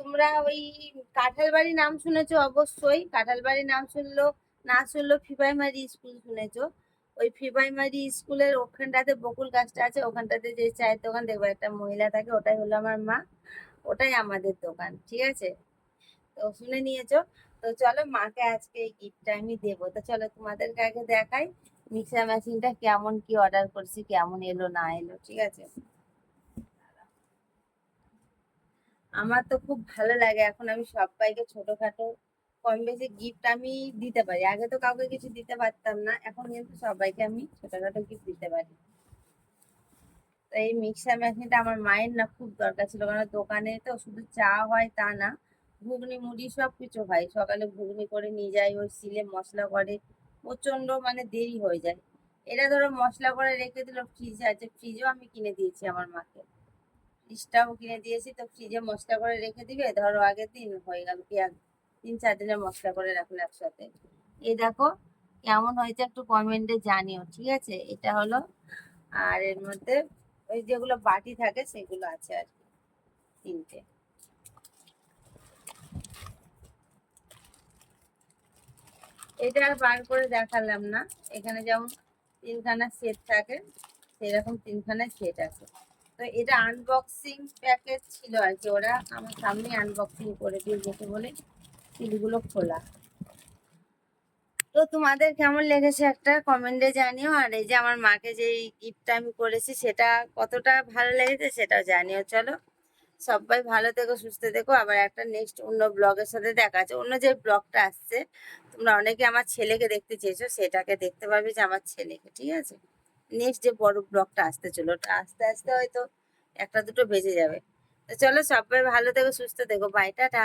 তোমরা ওই কাঁঠালবাড়ি নাম শুনেছো অবশ্যই। কাঁঠালবাড়ি নাম শুনলো, না শুনলো, ফিবাইমারি স্কুল শুনেছো। ওই ফিবাইমারি স্কুলের ওখানটাতে বকুল গাছটা আছে, ওখানটাতে যে চায়ের দোকান, দেখব একটা মহিলা থাকে, ওটাই হলো আমার মা, ওটাই আমাদের দোকান, ঠিক আছে? তো শুনে নিয়েছো। তো চলো মাকে আজকে এই গিফটটা আমি দেবো। তো চলো তোমাদেরকে আগে দেখাই, মিক্সার মেশিনটা কেমন কি অর্ডার করছি, কেমন এলো, না এলো, ঠিক আছে? আমার তো খুব ভালো লাগে। এখন আমি সবাইকে ছোটখাটো কম বেশি গিফট আমি দিতে পারি। আগে তো কাউকে কিছু দিতে পারতাম না, এখন কিন্তু সবাইকে আমি ছোটখাটো গিফট দিতে পারি। তো এই মিক্সার মেশিনটা আমার মায়ের না খুব দরকার ছিল, কারণ দোকানে তো শুধু চা হয় তা না, ঘুগনি, মুড়ি সব কিছু হয়। সকালে ঘুগনি করে নিয়ে যায় ওই সিলে মশলা করে প্রচণ্ড মানে দেরি হয়ে যায়। এটা ধরো মশলা করে রেখে দিল ফ্রিজে আছে ফ্রিজও আমি কিনে দিয়েছি আমার মাকে। ফ্রিজটাও কিনে দিয়েছি, তো ফ্রিজে মশলা করে রেখে দিবে। ধরো আগের দিন হয়ে গেল কি তিন চার দিনের মশলা করে রাখল একসাথে। এই দেখো, কেমন হয়েছে একটু কমেন্টে জানিও, ঠিক আছে? এটা হলো, আর এর মধ্যে ওই যেগুলো বাটি থাকে সেগুলো আছে আর কি, তিনটে। এটা আর বার করে দেখালাম না। এখানে যেমন তিনখানা সেট থাকে, সেরকম তিনখানা সেট আছে। তো এটা আনবক্সিং প্যাকেজ ছিল আর কি। ওরা আমার সামনে আনবক্সিং করে দিয়ে যেতে বলে সিলগুলো খোলা। তো তোমাদের কেমন লেগেছে একটা কমেন্টে জানিও। আর এই যে আমার মাকে যে গিফটটা আমি করেছি, সেটা কতটা ভালো লেগেছে সেটাও জানিও। চলো, সবাই ভালো থেকো, সুস্থ থেকো। আবার একটা নেক্সট অন্য ব্লগের সাথে দেখা আছে অন্য যে ব্লগটা আসছে, তোমরা অনেকে আমার ছেলেকে দেখতে চেয়েছো, সেটাকে দেখতে পারবে যে আমার ছেলেকে, ঠিক আছে? নেক্সট যে বড় ব্লকটা আসতে চলো ওটা আস্তে আস্তে হয়তো একটা দুটো বেজে যাবে। তো চলো সবাই ভালো থেকো, সুস্থ থেকো। Bye tata.